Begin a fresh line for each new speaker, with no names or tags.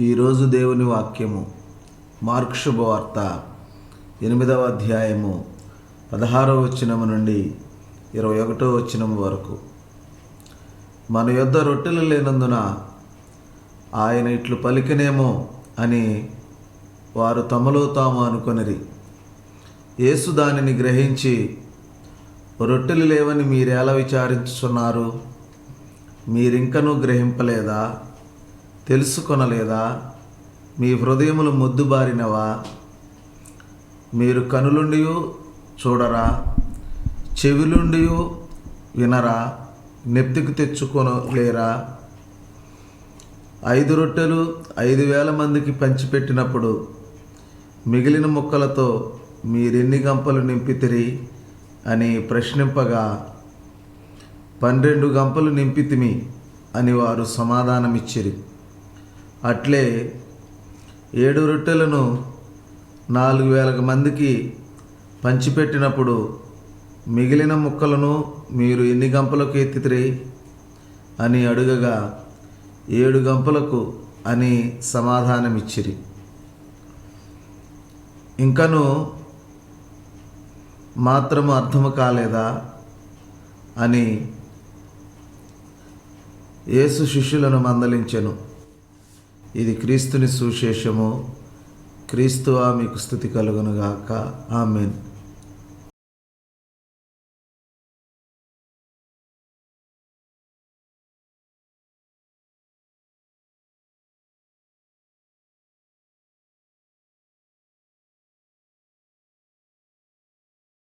ఈరోజు దేవుని వాక్యము మార్క్ శుభవార్త ఎనిమిదవ అధ్యాయము పదహారవ వచనము నుండి ఇరవై ఒకటో వచ్చినం వరకు. మన యొద్ద రొట్టెలు లేనందున ఆయన ఇట్లు పలికినేమో అని వారు తమలో తాము అనుకొనిరి. యేసు దానిని గ్రహించి రొట్టెలు లేవని మీరెలా విచారించుచున్నారు? మీరింకనూ గ్రహింపలేదా? తెలుసుకొనలేదా? మీ హృదయములు మొద్దుబారినవా? మీరు కనులుండి చూడరా? చెవిలుండి వినరా? నెప్తికి తెచ్చుకొనలేరా? ఐదు రొట్టెలు ఐదు వేల మందికి పంచిపెట్టినప్పుడు మిగిలిన ముక్కలతో మీరెన్ని గంపలు నింపితిరి అని ప్రశ్నింపగా పన్నెండు గంపలు నింపితిమి అని వారు సమాధానమిచ్చిరి. అట్లే ఏడు రొట్టెలను నాలుగు వేల మందికి పంచిపెట్టినప్పుడు మిగిలిన ముక్కలను మీరు ఎన్ని గంపలకు ఎత్తితిరి? అని అడుగగా ఏడు గంపలకు అని సమాధానమిచ్చిరి. ఇంకను మాత్రము అర్థము కాలేదా? అని యేసు శిష్యులను మందలించెను. ఇది క్రీస్తుని సుశేషము క్రీస్తువా మీకు స్థుతి కలుగునుగాక. ఆమెన్.